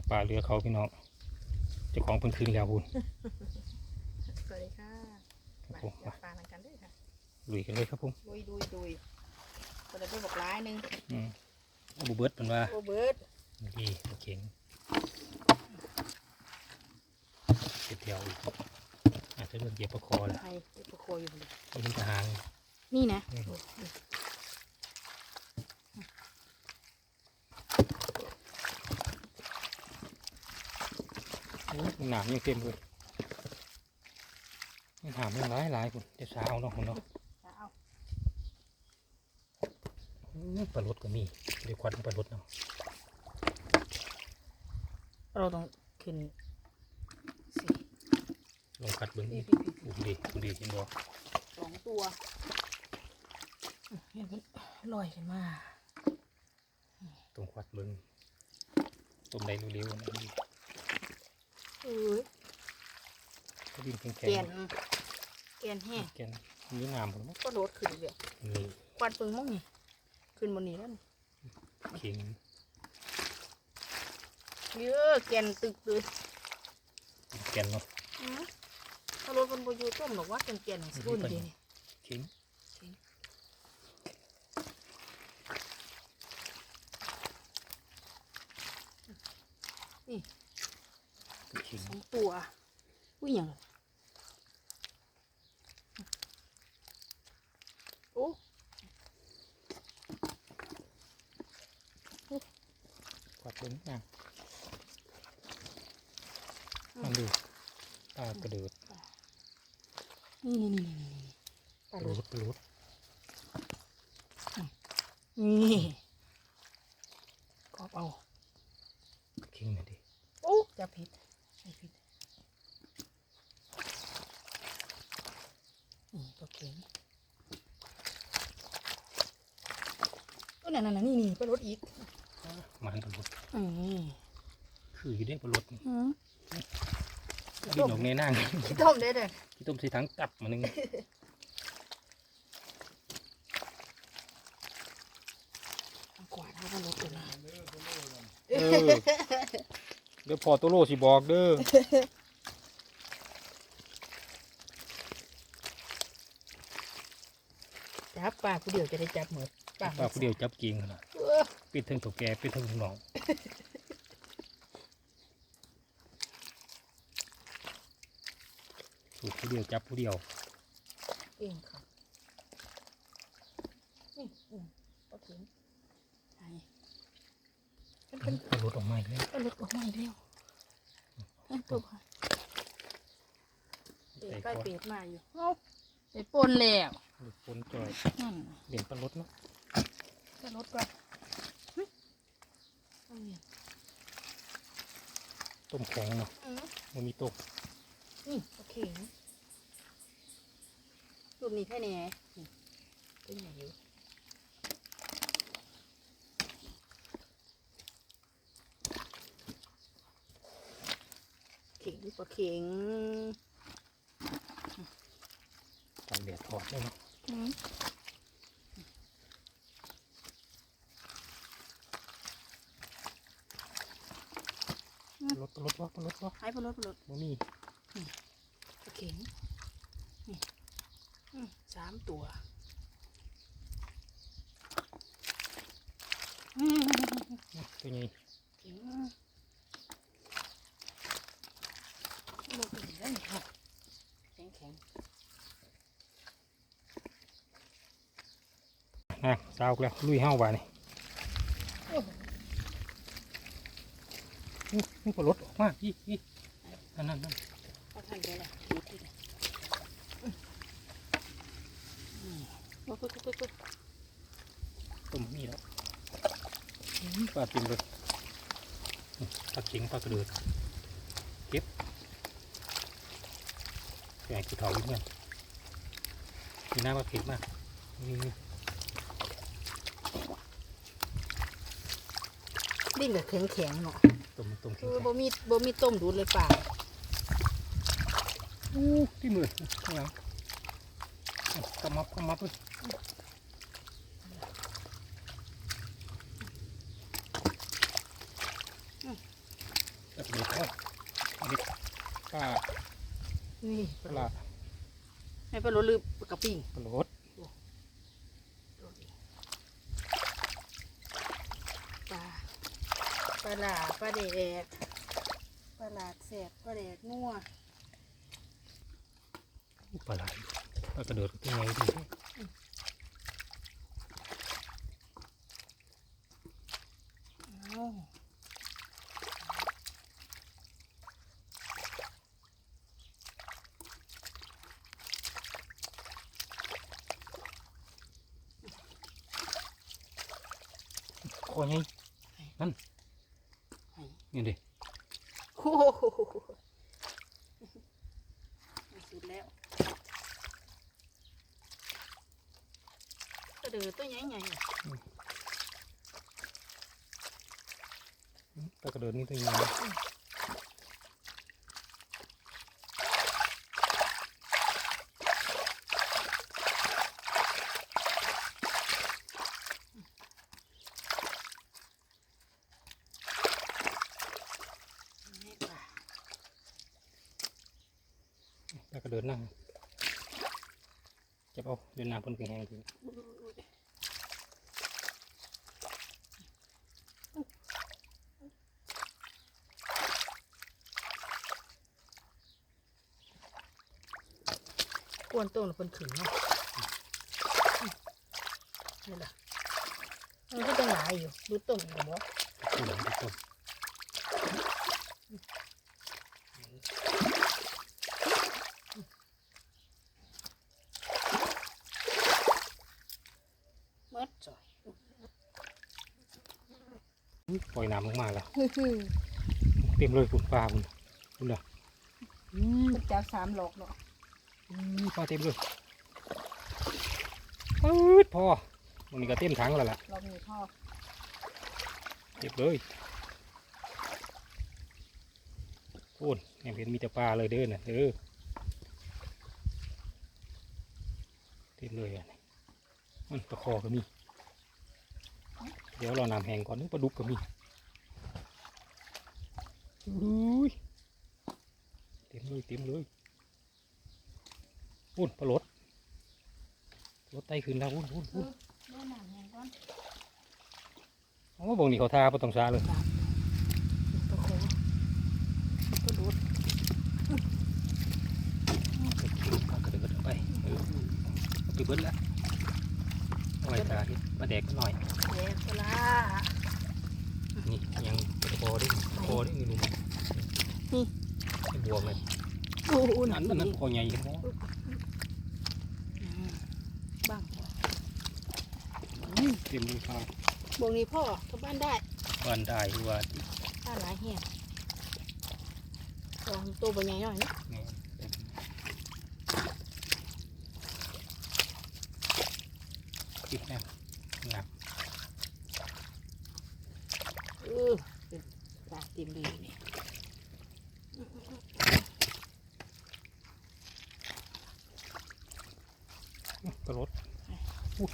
จะปลาเรือเขาพี่น้องเจ้าของเพิ่งคืนแล้วคุณสวัสดีค่ะครับมาผมเดี๋ยวปลาหนังกันด้วยค่ะลุยกันเลยครับผมดุยดุยดุยก็เลยไปบอกร้ายหนึงอืมเอาบูเบิร์ตเป็นว่าโอเบิร์ดดีเก่งเก็บแถวอีกอาจจะเลือกเหยียบประคอแหละไอ้ไอ้ปลาโคอยู่เลยเอาลิ้นทหารนี่นะ อืม โอ้ย โอ้ย หนามยังเต็มเลยยังถามยังหลายหลายคุณจะสาวเนาะคุณเนาะจะเอาอื้อปลาลดก็มีเดี๋ยวควันปลาลดเนาะเราต้องขึ้นสี่ลองกัดเบิ้งนี่นี่พี่พี่ดูดีดูดีเห็นบ่สองตัวเห็นมันลอยขึ้นมาตรงควัดเบิ้งต้มได้เร็วๆนะ นี่เอ้ยก็ดินแข็งแกนแกนแห้งๆแกนนี่งามผมเนาะก็โดดขึ้นเลยนี่ควันปึงมั่งนี่ขึ้นบนนี้แล้วนี่เข่งเยอะแกนตึกเลยแกนเนาะอืมถ้ารถบนบอยูต้มหรอกว่าแกนแกนของสรุ่นเดียวนี่เข่งนี่เข่ง สองตัว อุ้ยหยังโอ้ควัดเบิ้งงามมันดูปลากระเดิดนี่นี่นี่นี่นี่ปปลาลาลูลกดปลาลดนี่กอบเอา เข่งหน่อยดิ โอ้จับผิดใช่ผิดนี่ปลาเข็งโอ้นั่นนั่นนั่นนี่นี่ ปลารถอีกมันปลาลดอืมคืออยู่ได้ปลาลดนี่อืมดินออกในนั่งคิดต้มได้เลยที่ต้มใส่ถังตับมาหนึ่งเอากวาดเอาปลารถตัวนี้เออเดี๋ยวพอตัวโลสิบอกเด้อจับปลาผู้เดียวจะได้จับหมดปลาผู้เดียวจับเก่งขนาดเออ ปิดทั้งตัวแกปิดทั้งลูกน้องสูตรผู้เดียวจับผู้เดียว เองค่ะนี่อืมปลาเข็งไอ้มันเป็นเอารถออกมาอีกแล้วปลารถออกมาอีกแล้วไอ้ตัวค่ะเด็กใส่ใกล้คอเป็ดมาอยู่เอ้าไปปนแล้วลูกปนจอยนั่นเด่นปลารถเนาะปลารถก่อนเฮ้ยเอาเนี่ย ต้มแข็งเนาะอืมมันมีตกนี่โอเครูปนี้แค่นี้ไงนี่เป็นไงอยู่เข่งดีกว่าเข่งตากแดดทอดเลยเนาะอืม ปลา รถปลารถวะปลารถวะให้พอรถพอรถมันมีโอเคนี่อืมสามตัวอืมตัวนี้เก่งลงไปได้ไหมครับแข็งแข็งนะสาวแล้วลุยเห้าบ่านี่ โอ้โห อู้ นี่ปลารถออกมากอีอีนั่นนั่นนั่นเอาทันได้ละดูที่ไหนปุ๊บปุ๊บปุ๊บปุ๊บต้มมีแล้วปลากินเลยปลาเข็งปลากระเดิดเก็บแกงคือเถาวิ่งเงี้ยมีหน้าปลาเข็งมากนี่นี่ดิ้นกับแข็งแข็งเนาะ ต้มต้มเข็คืงอบ่มีบ่มีต้มดูดเลยป่าอู้ที่มือข้างหลังเอากำมับกำมับเลยปลากระเดือดแล้วอันนี้ปลานี่ปลาให้ปลาโลลืมกระปิ่งปลาโรด ปลาป ลาหลาปลาแดกปลาหลาดแสบปลาแดกนัวปลาไหลปลากระเดือดเป็นไงดีเอาคอไงนั่น นี่ดิโอ้โหสุดแล้วกระเดือตัวใหญ่ใหญ่ปลากระเดือดนี่ตัวใหญ่ นี่ปลา ปลากระเดือดนั่งจะเอาเดินน้ำเพิ่นแข็งจริงกวนต้นคนขึงเนาะนี่แหละมันก็จะหลายอยู่ ดูต้นกับบอกตัวหลังทุกคน เมื่อจ่อย ปล่อยน้ำลงมาแล้วเต็มเลยปุ่นปลาปุ่นปุ่นเด้อมันจับสามหลอกเนาะอืมปลาเต็มเลยปืดพอมันนี้ก็เต็มถังแล้วล่ะเรามีพ่อเก็บเลยโอ้นยังเห็นมีแต่ปลาเลยเด้อน่ะเด้อเต็มเลยอะนี่มันปลาคอก็มี เดี๋ยวเรานำแหงก่อนนึกปลาดุกก็มีอุ้ยเต็มเลยเต็มเลยพุ่นปลาลดรถไต่ขึ้นแล้วพุ่นพุ่นพุ่นเล่นหนังแหงก่อนโอ้บงนี่เขาทาปต้องซาเลยตะโคกระโดดกระเดินไปเออเอาไปเบิ้ลละเอาไว้ตาเฮ็ดมาแดกกันหน่อยแย่ปลานี่ยังเป็นคอได้คอได้นี่ลุงนี่ไม่บวมเลยโอ้โหหนันั่งนมันั่นนคอใหญ่กันแล้วบ้างเต็มเลยครับบงนี้พ่อกลับบ้านได้บ้านได้ว่าถ้าหลายแห่งลองตัวใหญ่หน่อยนะ เนี่ยปิดแล้วหนักเออเป็นปลาเต็มเลยนี่กระรถอุ๊ย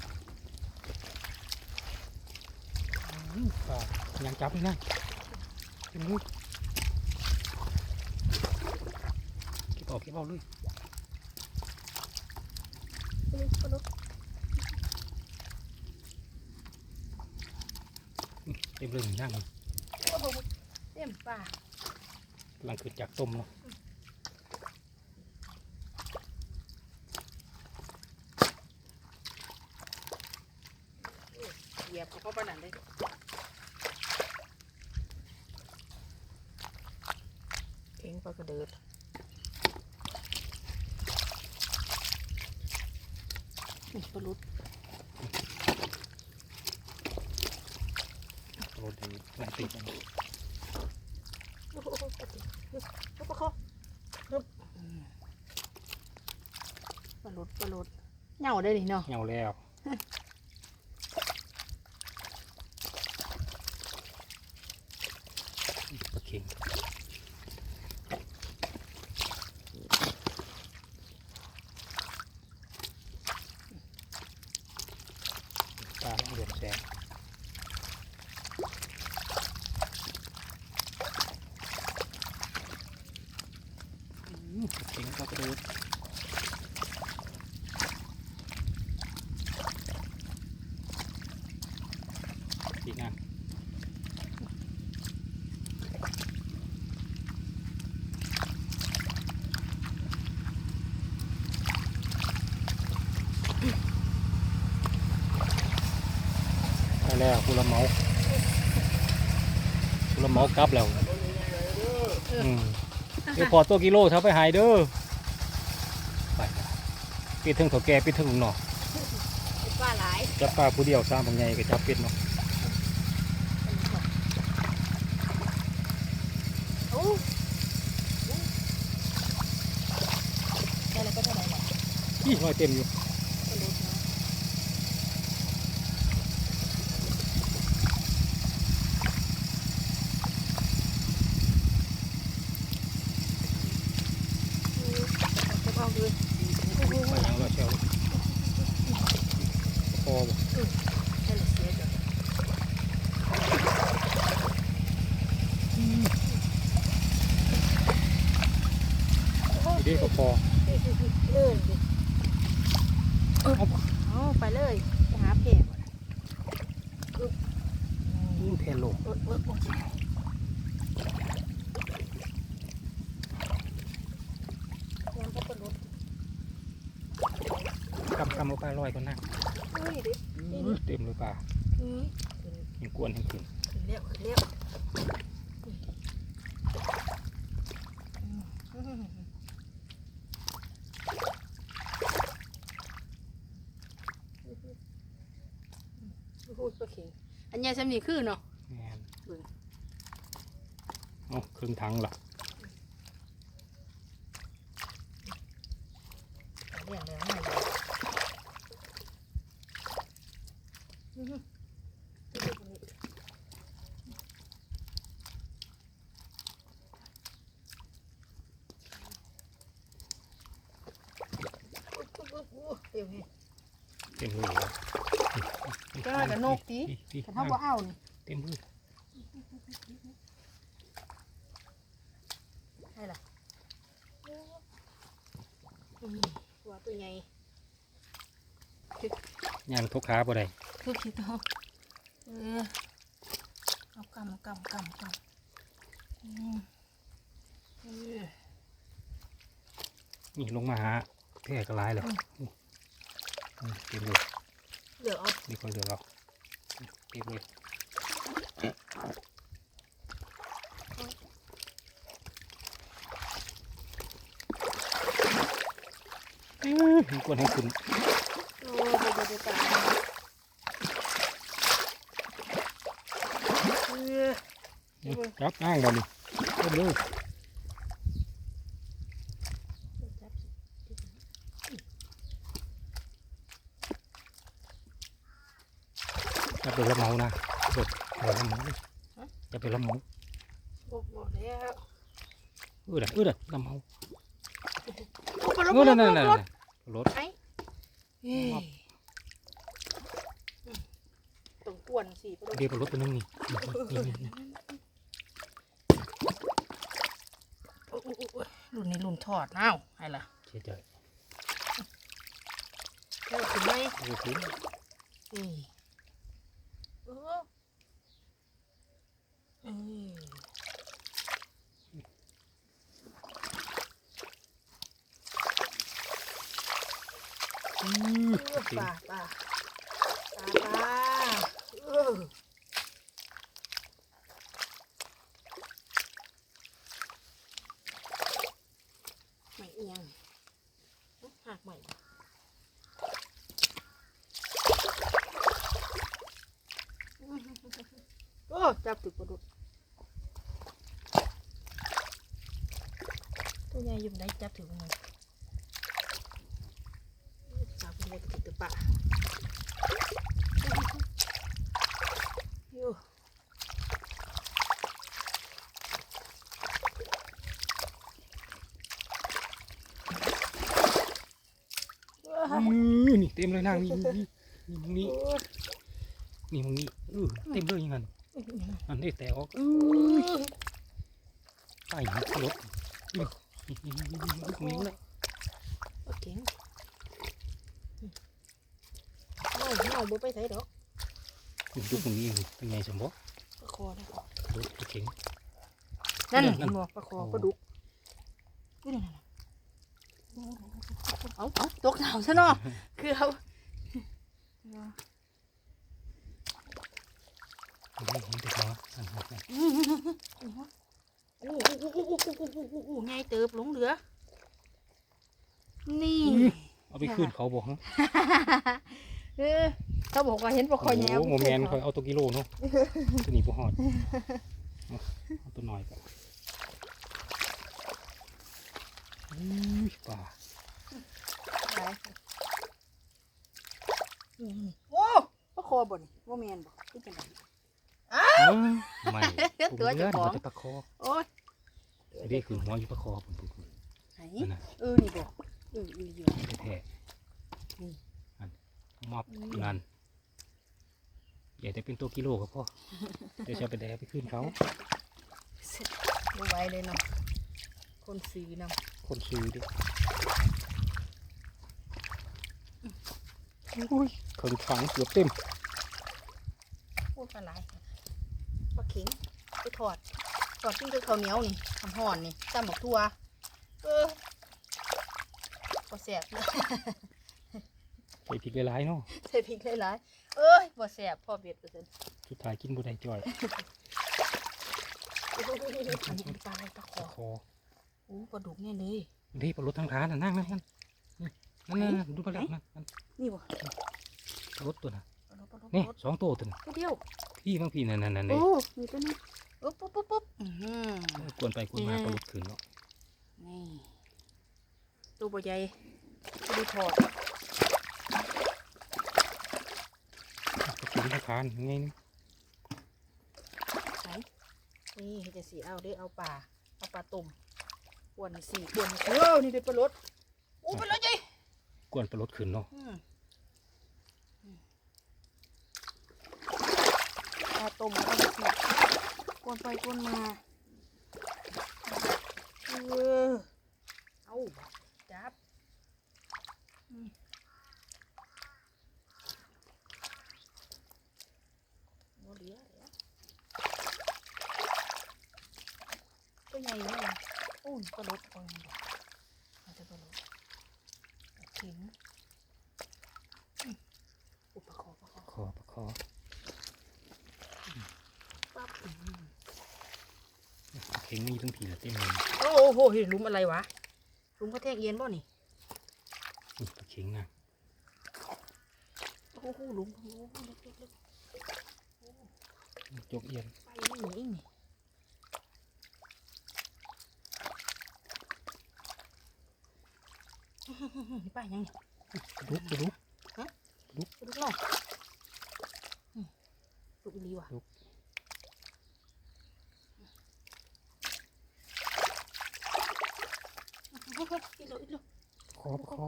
อืมปลายังจับเลยนะเต็มเลยเก็บออกเก็บออกเลย ปลาดุก เต็มเลยหนึ่งนั่งโอ้โหเต็มปลากำลังขึ้นจากต้มเนาะเหยียบเขาเข้าไปนั่นเลยเก่งปลากระเดิดนี่ปลาลุด โรดีนั่งติดมันโอ้โหปลาติปลาปลาคอรึบอืมปลาลดปลาลดเหงาได้ดิเนาะเหงาแล้วปลาเข็งปลาเหลือมแสง มปลาเข็งปลากระโดดดีงามไป แล้วคุณละเมาคุณละเมากลับแล้วอืมเดี๋ยวพอตัวกิโลเท่าไปหายเด้อไปละปิดเทึงเขาแก่ปิดเทึงลุงหนอปลาหลายจับปลาผู้เดียวสร้างบางไงก็จับเป็ดเนาะโอ้ได้แล้วก็เท่าไหร่หรออี้ลอยเต็มอยู่ กระโดดนะอืมจะเอาเลยโอ้โห ไปยังเราเชียวพอบ่ ได้เลยเสียจ้ะ ทีเดียวก็พอเอเออเอาไปเลยไปหาเพจยิ่งแทนลงกำกำเอาปลาลอยก่อนนะเต็มเลยปลาอืมยังกวนยังขึ้นขึ้นเร็วขึ้นเร็วพูดก็เข่งอั นนี้ฉันมีคือเนาะแม่นเบิ่งเอาครึ่งถังละ เรียงแล้วไงเดี๋ยวนี้ เต็มเลย ก็ น่าจะนกติพี่แต่ถ้าว่าเอานี่เต็มเลยให้ล่ะอืมว่าตัวใหญ่ยางทุกขาบ่ได้คือคิดเอาเออเอากำกำกำกำอืมเออนี่ลงมาหาแท่กระไรเลยอืมอืมเต็มเลยเดี๋ยวเอานี่ก็เหลือเรา เต็มเลยอื้อยังกวนให้ขึ้นโอ้ยเดี๋ยวเดี๋ยวเดี๋ยวตายเออจับอ้างเรานี่เต็มเลย จับสิ จับไปละเมานะเด็ดไปละเมาเลยจับไปละเมาโอ้หมดแล้วเออเด้อเออเด้อละเมาโอ้ปลาเอลอดนั่นปนั่นลานั่นลดรถไอ้เฮ้ยต้องกวนสิปลาลดเดี๋ยวรถตัวนึงนี่นี่นี่นี่โอ้โอ้โอ้โอ้ยรุ่นนี้รุ่นทอดน้าวไอ้ล่ะเสียใจเท่าถึงไหมโอ้โอืมเออเอออื้อเออป่าป่าป่าป่าเออไม่เอียงหักใหม่โอ้ จับถึกประดุดตัวใหญ่อยุ่งได้จับถึงมันจับเป็นเล็กถึงตัวป่าโย่อื้อนี่เต็มเลยนางนี่นี่นี่โอ้ยนี่มึงนี่เออเต็มเลยอยังไง อันนี้แต่ออกอือไปรถนี่นี่นี่นี่นี่นี่นี่โอเคเมาเมาบ่ไปไสดอกนี่ดูตรงนี้นี่เป็นไงสมบูรณ์ปลาคอนะดูปลาเข็งนั่นนั่นเห็นบ่ปลาคอโอ้ปลาดุกนี่นั่นน่ะเอาเอาตกน้ำซะเนาะคือเอา นี่เห็นแต่หัวนั่นหัวนั่นโอ้โหโอ้โหโอ้โหโอ้โหไงเติบหลงเหลือ นี่ เอาไปขึ้นเขาบอกฮะเออเขาบอกว่าเห็นปลาคอยแย้วโอ้โหแมนคอยเอาตัวกิโลเนาะตัวนี้บ่หอดเอาตัวหน่อยก็อุ้ยป่าโอ้ปลาคอบ่นี่ว่าแมนบ่คือจังไดอ้าว ไม่ตัวเจ้าของผมเลื่อนบ่ได้ปลาคอโอ้ยเรียกคือหัวอยู่ปลาคอผมพูดไหนนั่นน่ะเออนี่บ่เอออีอยู่แท้นี่ๆอันมอบงานอย่าแต่เป็นตัวกิโลก็พอเดี๋ยวจะไปแดกไปขึ้นเขาบ่ไหวเลยเนาะคนซื้อนำคนซื้อดิอุ้ยเขิงฝังเกือบเต็ม พูดปลาไหลปลาเข็งไปถ อดถอดกินกับข้าวเหนียวนี่ทำห่อนนี่ตำบักทั่วเออบ่แซ่บเลยใส่พริกหลายๆเนาะใส่พริกหลายๆเอ้ยบ่แซ่บพ่อเบ็ดเปอร์เซ็นต์สุดท้ายกินบ่ได้จ่อยโอ้โหอันนี้เป็นปลาอะไรปลาคปอลาคอโอ้ปลาดุกแน่เลยนี่ปลารถทางทานน่ะนั่งนั่งนั่งนั่นนั่นนั่นดูปลาแล้วนั่นนั่นนี่บ่ปลารถตัวน่ะปลาดุกปลาดุกนี่ปลาดุกสองตัวตัวน่ะตัวเดียวพี่บางพี่นั่นนั่นนั่นเลโอ้ยมีตัวนี้ ปุ๊บปุ๊บปุ๊บปุ๊บอื้อหือกวนไปกวนมาปลารถขึ้นเนาะนี่ตัวบ่ใหญ่ตัวดีถอดปลากินทางทานไงนี่ไหนนี่จะสีเอาเด้อเอาปลาเอาปลาตุ่มกวนสี่กวนเออนี่เด็ดปลารสโอ้ปลารสใหญ่กวนปลารถขึ้นเนาะอืมอืมปลาตุ่มกวนสี่ กวนไปกวนมาเออเอาจับอืมบ่เหลือแล้วตัวใหญ่เลยโอ้ยปลาลดปลาลดอาจจะปลาลดเข็งอืมอุปคอปะคอคอปลาคอ ปั๊บอืม ปลาเข็ งมีทั้งผีและเต็มเลยโอ้โหเห็นลุมอะไรวะลุมพระแทกเย็นป่นี่นี่ปลาเข็งนะโอ้โหลุมโอ้โหเล็กเล็กเล็กจกเอียนไปนี่นี่นี่นี่ไปยังนี่กระดุกกระดุกดูดูหน่อยอืมดูอีหลีว่ะดูอีหลีอี หลีคอปลาคอ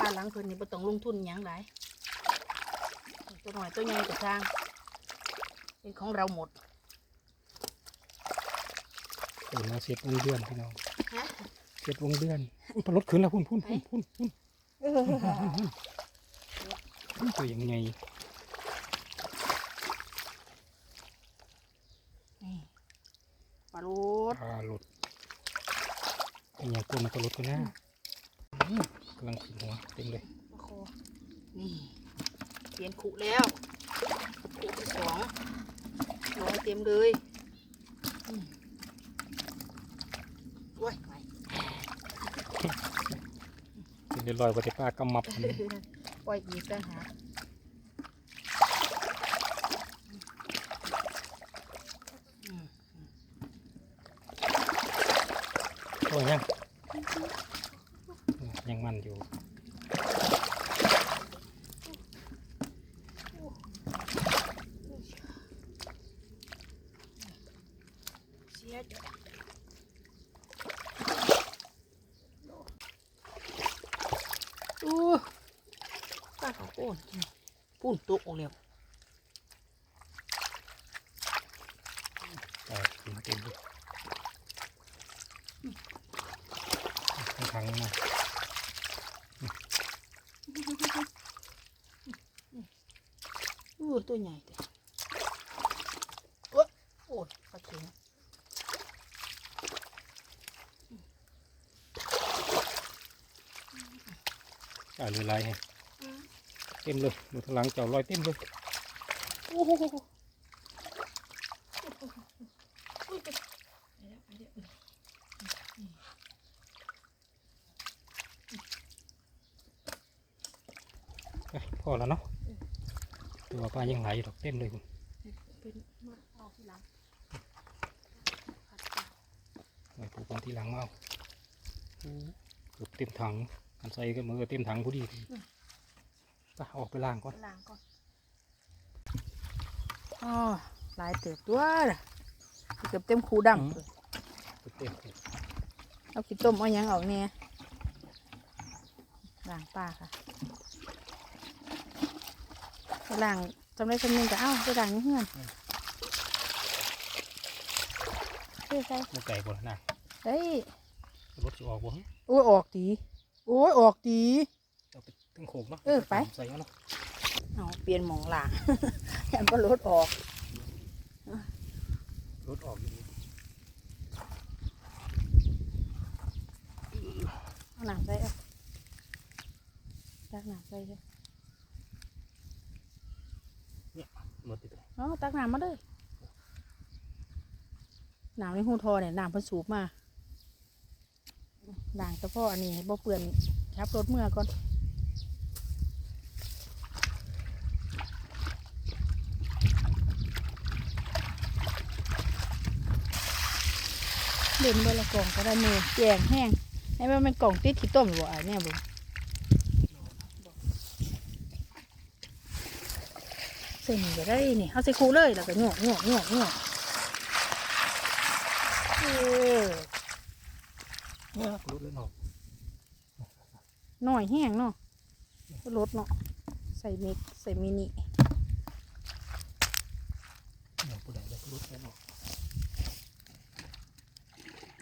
บ้านหลังเพิ่นนี่บ่ต้องลงทุนหยังหลายตัวหน่อยตัวใหญ่ก็สร้างเป็นของเราหมดเออมาเสียบวงเดือนพี่น้องฮะเสียบวงเดือนอุ้ยปลารถขึ้นแล้วพุ่นพุ่นพุ่นพุ่นพุ่นพุ่นตัวยังไง นี่ปลาโร ดปลารถไอ้เนี่ยกลมปลารถก็น่าอกำลังขึ้นหัวเต็มเลยปลาโคนี่เปลี่ยนขุแล้วขุที่สองลอยเต็มเลยอืมโอ้ยไปเดี๋ยวลอยกว่าจะปลากำมับมันปล่อยอีกต่างหากอืม โอยังยังมันอยู่อู้ป้าเขาโอนปุ่นตกออกแล้ว ต็มเต็มเลยขังๆนะ อู้ตัวใหญ่แต่โอ้โอ้ยปลาเข็งอ่าเลยลายให้เต็มเลยดูทางหลังเจ้าลอยเต็มเลยโอ้โหอุ้ยไปเดี๋ยวไปเดี๋ยว ไปพอแล้วเนาะตัว ปลายังไหลอยู่ดอกเต็มเลยคุณเป็นมาเอาทีหลังไว้ปลูกคนที่หลังมาเอาเกือบเต็มถังกันใส่ก็มือเต็มถังพอดีไปออกไปล้างก่อนล้างก่อนอ๋อหลายเติบตัวน่ะเกือบเต็มคูดำเลยเต็มเลยเอาขี้ต้มเอาหยังเอาเนี่ยล้างปลาค่ะไปล้างจำได้จำหนึ่งก็เอ้าไปล้างนี่เฮือนเฮ้ยใส่มันไก่บ่นะเฮ้ยรถจะออกบ่ฮะโอ้ยออกดีโอ้ยออกดีเอาไปตึงโขกเนาะเออไปใส่เอาเนาะเอาเปลี่ยนหมองล้างยันก็ลดออกรถออกอยู่นี่เอาหนังใส่เอาตักหนังใส่เถอะ หม ดติดเลยเอตักน้ำมาเลยน้ำในหูทอเนี่ยน้ำเพิ่นสูบมาด่างเฉพาะอันนี้บ่เปื่อนครับรถเมื่อก่อนเล่นเบละกล่องก็ได้มือแจงแห้งให้มันเป็นกล่องติดขี้ต้มบ่อะเนี่ยบุใส่นี่ก็ได้นี่เอาใส่คูเลยแล้วก็โยกโยกโยกโยกเออเนี่ยรถเลยเนาะหน่อยแห้งเนาะรถเนาะใส่มิกใส่มินิเนี่ยผู้ใดได้รถแล้วเนาะ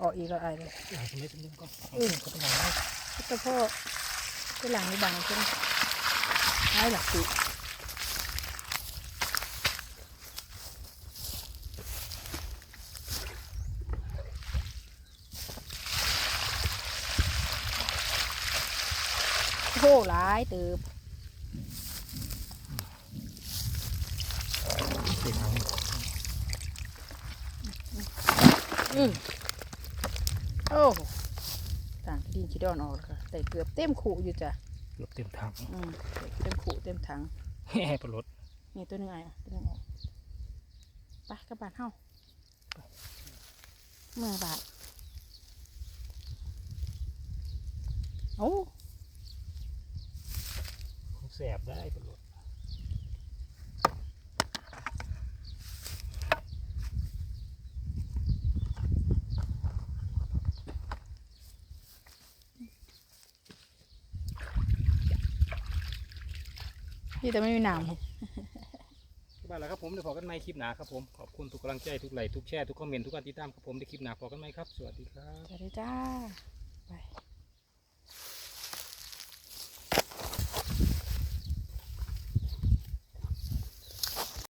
ออกอีกก็ไอายเลยหลังสมัยสมัยก่อนเออก็ต้องเอาไว้แต่พ่อก็หลังในบางใช่ไหมไอ้หลักสิโอ้โหหลายเติบเต็มถังอืมโอ้ต่างที่ดินชิดอนออกแล้วค่ะแต่เกือบเต็มขู่อยู่จ้ะเกือบเต็มถังอืมเต็มขู่เต็มถังแห่ปลดนี่ตัวหนึงไงอะตัวหนึงออกไปกระบาดเฮาเมื่อบาทโอ้แสบได้ปลดนี่แต่ไม่มีหนามบ้านแล้วครับผมเดี๋ยวพอกันใหม่คลิปหนาครับผม ขอบคุณทุกกำลังใจทุกไลค์ทุกแชร์ทุกคอมเมนต์ทุกการติดตามครับผมได้คลิปหนาพอกันไหมครับ สวัสดีครับ สวัสดีจ้าไป